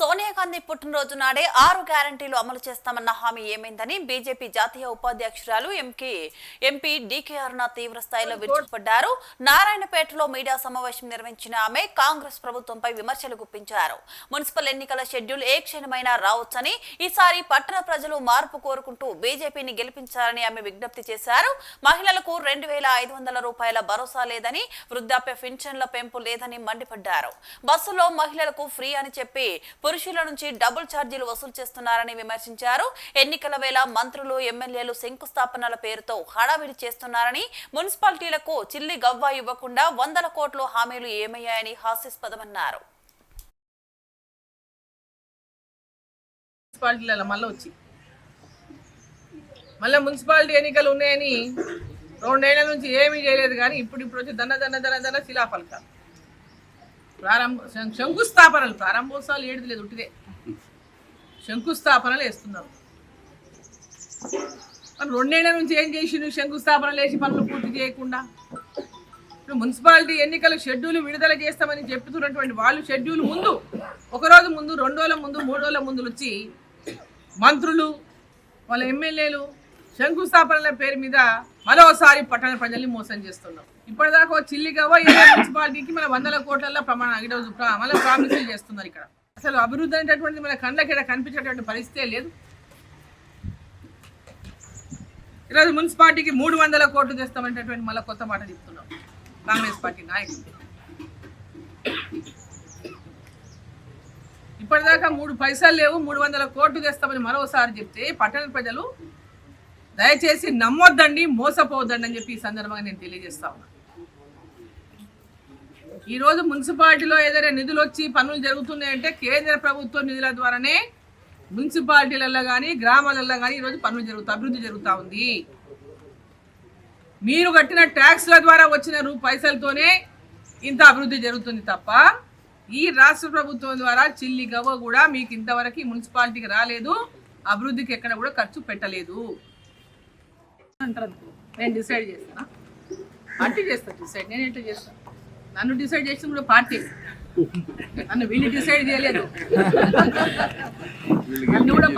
సోనియా గాంధీ పుట్టినరోజు నాడే ఆరు గ్యారంటీలు అమలు చేస్తామన్న హామీ ఏమైందని బీజేపీ జాతీయ ఉపాధ్యక్షురాలు ఎంకే ఎంపీ డీకే అరుణ తీవ్ర స్థాయిలో విరుచుకుపడ్డారు. నారాయణపేటలో మీడియా సమావేశం నిర్వహించిన ఆమె కాంగ్రెస్ ప్రభుత్వంపై విమర్శలు గుప్పించారు. మున్సిపల్ ఎన్నికల షెడ్యూల్ ఏ క్షణమైనా రావచ్చని ఈసారి పట్టణ ప్రజలు మార్పు కోరుకుంటూ బీజేపీని గెలిపించాలని ఆమె విజ్ఞప్తి చేశారు. మహిళలకు రెండు వేల ఐదు వందల రూపాయల భరోసా లేదని వృద్ధాప్య పింఛన్ల పెంపు లేదని మండిపడ్డారు. బస్సులో మహిళలకు ఫ్రీ అని చెప్పి పురుషుల నుంచి డబుల్ ఛార్జీలు వసూలు చేస్తున్నారని విమర్శించారు. ఎన్నికల వేళ మంత్రులు ఎమ్మెల్యేలు శంకుస్థాపనల పేరుతో హడావిడి చేస్తున్నారని మున్సిపాలిటీలకు చిల్లి గవ్వ ఇవ్వకుండా వందల కోట్లు హామీలు ఏమయ్యాయని హాస్యాస్పదమన్నారు. మళ్ళీ వచ్చి. మళ్ళీ మున్సిపాలిటీ ఎన్నికలు ఉన్నాయని రెండేళ్ళ నుంచి ఏమీ చేయలేదు కానీ ఇప్పుడు ఇప్పుడు వచ్చి దన్న దన్న దన్న దన్న శిలాఫలకాలు. ప్రారంభ శంకుస్థాపనలు ప్రారంభోత్సవాలు ఏడు లేదు ఉట్టిదే శంకుస్థాపనలు వేస్తున్నారు మరి రెండేళ్ళ నుంచి ఏం చేసిండు శంకుస్థాపనలు వేసి పనులు పూర్తి చేయకుండా? మున్సిపాలిటీ ఎన్నికల షెడ్యూల్ విడుదల చేస్తామని చెప్తున్నటువంటి వాళ్ళు షెడ్యూల్ ముందు ఒక రోజు ముందు రెండు రోజుల ముందు మూడు రోజుల ముందు వచ్చి మంత్రులు వాళ్ళ ఎమ్మెల్యేలు శంకుస్థాపనల పేరు మీద మరోసారి పట్టణ ప్రజల్ని మోసం చేస్తున్నాం. ఇప్పటిదాకా ఓ చిల్లిగవ్వ ఏదో మున్సిపాలిటీకి మన వందల కోట్లలో ప్రమాణం ఈరోజు ప్ర- మళ్ళీ ప్రామిసులు చేస్తున్నారు ఇక్కడ. అసలు అభివృద్ధి అనేటటువంటిది మన కళ్ళకి ఇక్కడ కనిపించేటువంటి పరిస్థితే లేదు. ఈరోజు మున్సిపాలిటీకి మూడు వందల కోట్లు తెస్తామనేటటువంటి మళ్ళీ కొత్త మాట చెప్తున్నాం. కాంగ్రెస్ పార్టీ నాయకులు. ఇప్పటిదాకా మూడు పైసలు లేవు మూడు వందల కోట్లు తెస్తామని మరోసారి చెప్తే పట్టణ ప్రజలు దయచేసి నమ్మొద్దండి మోసపోవద్దండి అని చెప్పి ఈ సందర్భంగా నేను తెలియజేస్తా ఉన్నా. ఈరోజు మున్సిపాలిటీలో ఏదైనా నిధులు వచ్చి పనులు జరుగుతున్నాయంటే కేంద్ర ప్రభుత్వ నిధుల ద్వారానే మున్సిపాలిటీలలో కానీ గ్రామాలలో కానీ ఈరోజు పనులు జరుగుతా అభివృద్ధి జరుగుతూ ఉంది. మీరు కట్టిన ట్యాక్స్ల ద్వారా వచ్చిన రూ పైసలతోనే ఇంత అభివృద్ధి జరుగుతుంది తప్ప ఈ రాష్ట్ర ప్రభుత్వం ద్వారా చిల్లి గవ్వ కూడా మీకు ఇంతవరకు మున్సిపాలిటీకి రాలేదు అభివృద్ధికి ఎక్కడ కూడా ఖర్చు పెట్టలేదు. అంటారు అనుకో. నేను డిసైడ్ చేస్తానా? పార్టీ చేస్తా డిసైడ్ నేను ఎట్లా చేస్తాను నన్ను డిసైడ్ చేసిన కూడా పార్టీ. నన్ను వీళ్ళు డిసైడ్ చేయలేదు. నన్ను కూడా